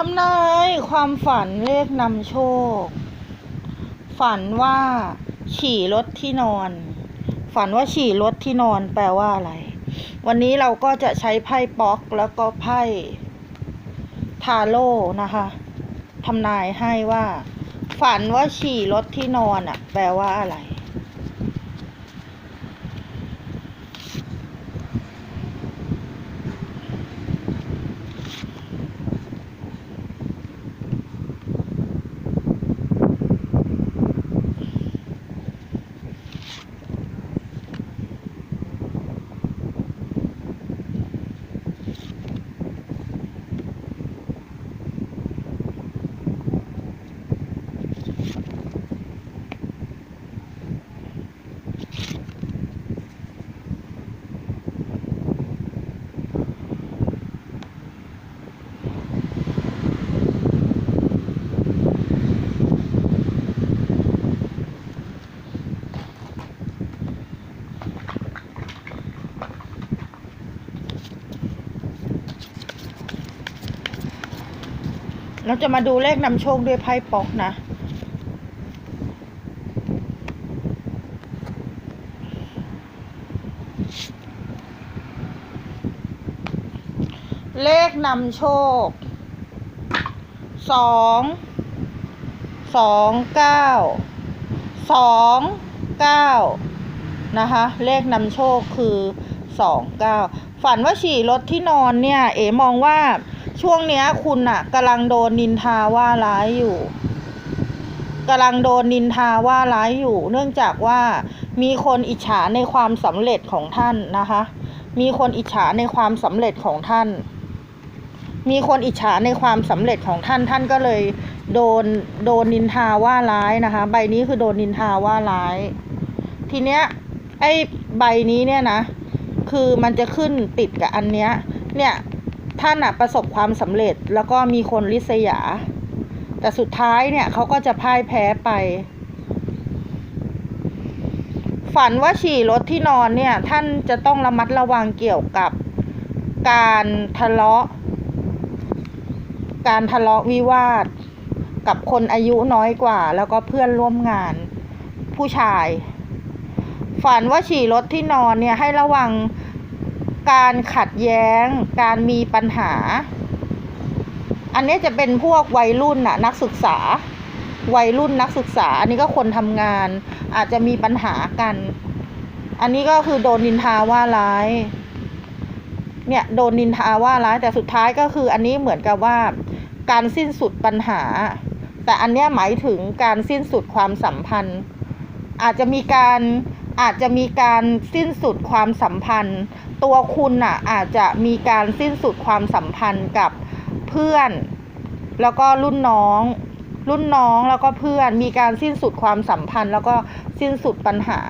ทำนายความฝันเลขนำโชค ฝันว่า ฉี่รถที่นอน ฝันว่าฉี่รถที่นอนแปลว่าอะไร วันนี้เราก็จะใช้ไพ่ป๊อกแล้วก็ไพ่ทาโร่นะคะทำนายให้ว่า ฝันว่าฉี่รถที่นอนอะแปลว่าอะไร เราจะมาดูเลขนำโชคด้วยไพ่ป๊อกนะ เลขนำโชคสองสองเก้าสองเก้านะคะ เลขนำโชคคือสองเก้า ฝันว่าฉี่รถที่นอนเนี่ย เอ๋มองว่าช่วงเนี้ยคุณอะกำลังโดนนินทาว่าร้ายอยู่กำลังโดนนินทาว่าร้ายอยู่ เนื่องจากว่ามีคนอิจฉาในความสำเร็จของท่านนะคะ มีคนอิจฉาในความสำเร็จของท่าน มีคนอิจฉาในความสำเร็จของท่านท่านก็เลย โดนโดนนินทาว่าร้ายนะคะ ใบนี้คือโดนนินทาว่าร้าย ทีเนี้ยไอ้ใบนี้เนี่ยนะ คือมันจะขึ้นติดกับอันเนี้ย เนี่ยท่านอะประสบความสำเร็จแล้วก็มีคนริษยา แต่สุดท้ายเนี่ยเขาก็จะพ่ายแพ้ไป ฝันว่าฉี่รถที่นอนเนี่ย ท่านจะต้องระมัดระวังเกี่ยวกับการทะเลาะ การทะเลาะวิวาท กับคนอายุน้อยกว่า แล้วก็เพื่อนร่วมงานผู้ชาย ฝันว่าฉี่รถที่นอนเนี่ยให้ระวังการขัดแย้ง การมีปัญหา อันนี้จะเป็นพวกวัยรุ่นน่ะนักศึกษา วัยรุ่นนักศึกษา อันนี้ก็คนทำงาน อาจจะมีปัญหากัน อันนี้ก็คือโดนนินทาว่าร้าย เนี่ยโดนนินทาว่าร้ายแต่สุดท้ายก็คืออันนี้เหมือนกับว่าการสิ้นสุดปัญหา แต่อันเนี้ยหมายถึงการสิ้นสุดความสัมพันธ์ อาจจะมีการ อาจจะมีการสิ้นสุดความสัมพันธ์ ตัวคุณน่ะอาจจะมีการสิ้นสุดความสัมพันธ์กับเพื่อน แล้วก็รุ่นน้อง รุ่นน้องแล้วก็เพื่อนมีการสิ้นสุดความสัมพันธ์ แล้วก็สิ้นสุดปัญหา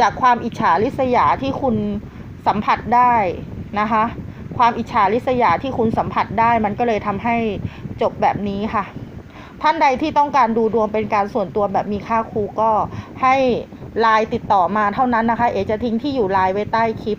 จากความอิจฉาริษยาที่คุณสัมผัสได้นะคะ ความอิจฉาริษยาที่คุณสัมผัสได้มันก็เลยทำให้จบแบบนี้ค่ะ ท่านใดที่ต้องการดูดวงเป็นการส่วนตัวแบบมีค่าครูก็ให้ไลน์ติดต่อมาเท่านั้นนะคะ เอจะทิ้งที่อยู่ไลน์ไว้ใต้คลิป